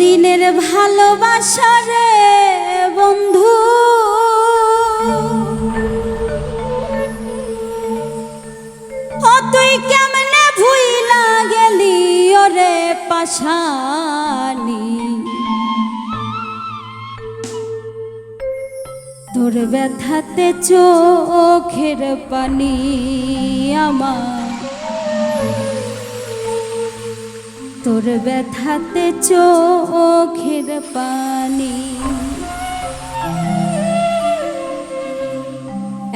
দিনের ভালোবাসা রে বন্ধু। ও তুই কেমনে ভুইলা গেলি ওরে পাশানি? তোর ব্যথাতে চোখের পানি আমার তোর ব্যথাতে চোখের পানি।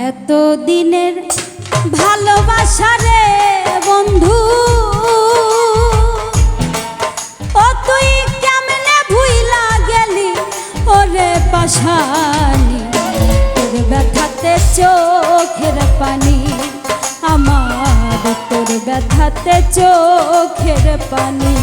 এত দিনের ভালোবাসারে তে চোখের পানি।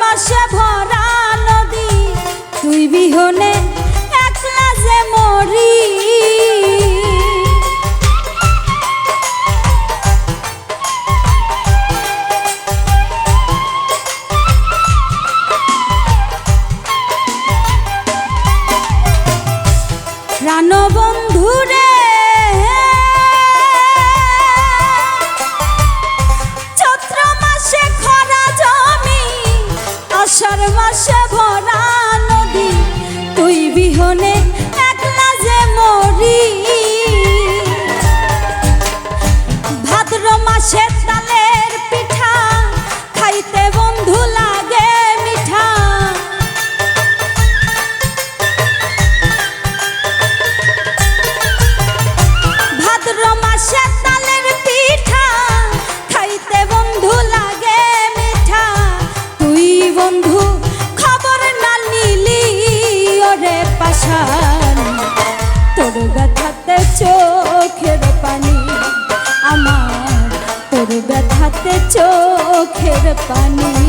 মাসে ভরা নদী তুই বিহনে Russia. পানি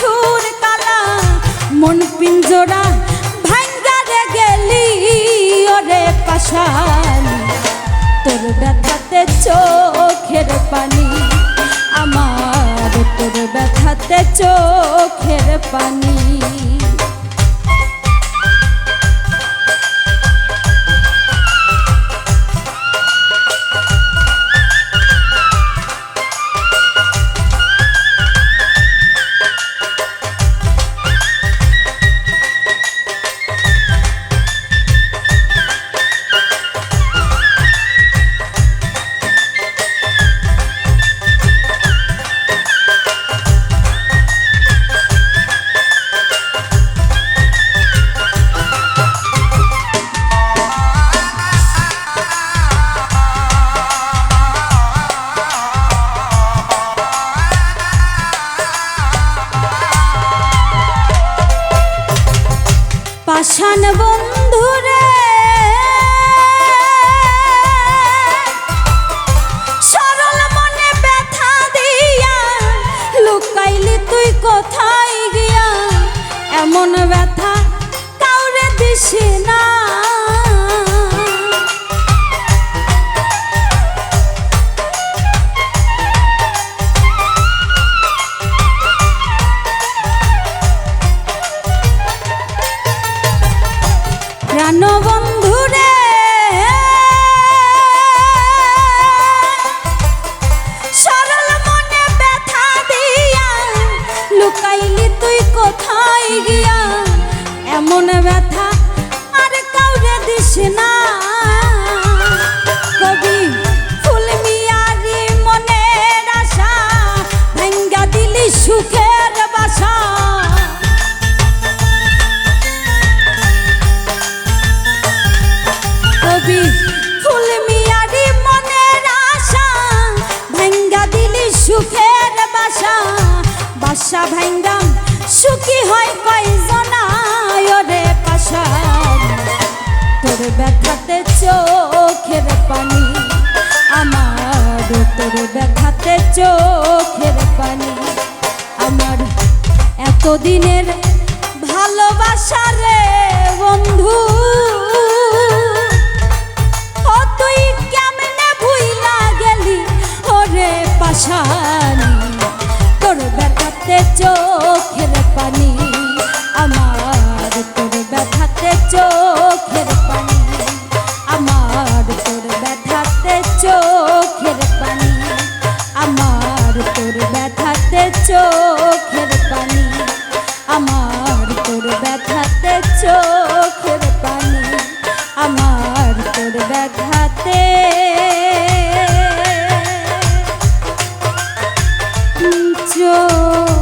মধুর কালা মন পিঞ্জরা ভাঙ্গারে গেলি, ওরে পাশালি। তোর ব্যথাতে চোখের পানি, আমার তোর ব্যথাতে চোখের পানি। পাষাণ বন্ধুরে। এমন ব্যথা, আর কাউরে দিস না। কবি, ফুল মিয়ারি মনের আশা, ভেঙ্গা দিলি সুখের বাসা। কবি দিলি বাসা। ব্যথাতে চোখের পানি আমার তোর ব্যথাতে চোখের পানি আমার এতদিনের ভালোবাসা রে বন্ধু। ব্যথাতে চোখ